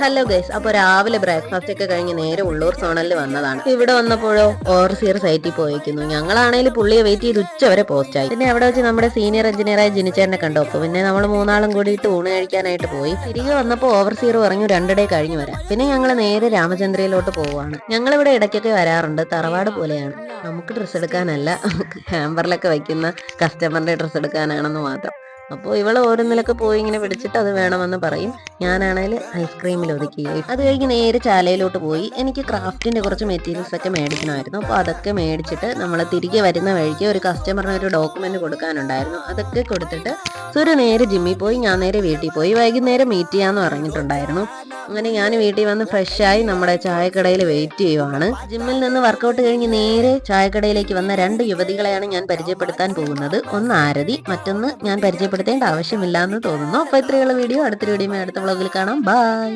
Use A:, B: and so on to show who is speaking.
A: Hello guys അപ്പൊ രാവിലെ breakfast ഒക്കെ കഴിഞ്ഞ് നേരെ ഉള്ളൂർ സോണലിൽ വന്നതാണ്. ഇവിടെ വന്നപ്പോഴോ ഓവർസിയർ സൈറ്റിൽ പോയിക്കുന്നു. ഞങ്ങളാണെങ്കിൽ പുള്ളിയെ വെയിറ്റ് ചെയ്ത് ഉച്ച വരെ പോസ്റ്റായി പിന്നെ അവിടെ വെച്ച് നമ്മുടെ സീനിയർ എഞ്ചിനീയറായ ജിനിച്ചേനെ കണ്ടു. അപ്പൊ പിന്നെ നമ്മൾ മൂന്നാളും കൂടിയിട്ട് ഊണ് കഴിക്കാനായിട്ട് പോയി. തിരികെ വന്നപ്പോൾ ഓവർസിയർ പറഞ്ഞു രണ്ടിടെ കഴിഞ്ഞു വരാം. പിന്നെ ഞങ്ങൾ നേരെ രാമചന്ദ്രയിലോട്ട് പോവാണ്. ഞങ്ങൾ ഇവിടെ ഇടയ്ക്കൊക്കെ വരാറുണ്ട്. തറവാട് പോലെയാണ്. നമുക്ക് ഡ്രസ്സ് എടുക്കാനല്ല ഹാമ്പറിലൊക്കെ വയ്ക്കുന്ന കസ്റ്റമറിന്റെ ഡ്രസ്സ് എടുക്കാനാണെന്ന് മാത്രം. അപ്പോൾ ഇവൾ ഓരോന്നിലൊക്കെ പോയി ഇങ്ങനെ പിടിച്ചിട്ട് അത് വേണമെന്ന് പറയും. ഞാനാണെങ്കിൽ ഐസ്ക്രീമിൽ ഒതുക്കി. അത് കഴിഞ്ഞ് നേരെ ചാലയിലോട്ട് പോയി. എനിക്ക് ക്രാഫ്റ്റിന്റെ കുറച്ച് മെറ്റീരിയൽസ് ഒക്കെ മേടിക്കണമായിരുന്നു. അപ്പോൾ അതൊക്കെ മേടിച്ചിട്ട് നമ്മൾ തിരികെ വരുന്ന വഴിക്ക് ഒരു കസ്റ്റമറിന് ഒരു ഡോക്യുമെന്റ് കൊടുക്കാനുണ്ടായിരുന്നു. അതൊക്കെ കൊടുത്തിട്ട് സുര നേരെ ജിമ്മിൽ പോയി. ഞാൻ നേരെ വീട്ടിൽ പോയി. വൈകുന്നേരം മീറ്റ് ചെയ്യാമെന്ന് പറഞ്ഞിട്ടുണ്ടായിരുന്നു. അങ്ങനെ ഞാൻ വീട്ടിൽ വന്ന് ഫ്രഷായി നമ്മുടെ ചായക്കടയിൽ വെയിറ്റ് ചെയ്യുവാണ്. ജിമ്മിൽ നിന്ന് വർക്കൗട്ട് കഴിഞ്ഞ് നേരെ ചായക്കടയിലേക്ക് വന്ന രണ്ട് യുവതികളെയാണ് ഞാൻ പരിചയപ്പെടുത്താൻ പോകുന്നത്. ഒന്ന് ആരതി മറ്റൊന്ന് ഞാൻ പരിചയപ്പെടുത്തേണ്ട ആവശ്യമില്ല എന്ന് തോന്നുന്നു അപ്പോൾ ഇത്രയുള്ള വീഡിയോ. അടുത്തൊരു വീഡിയോ അടുത്ത വ്ളോഗിൽ കാണാം. ബൈ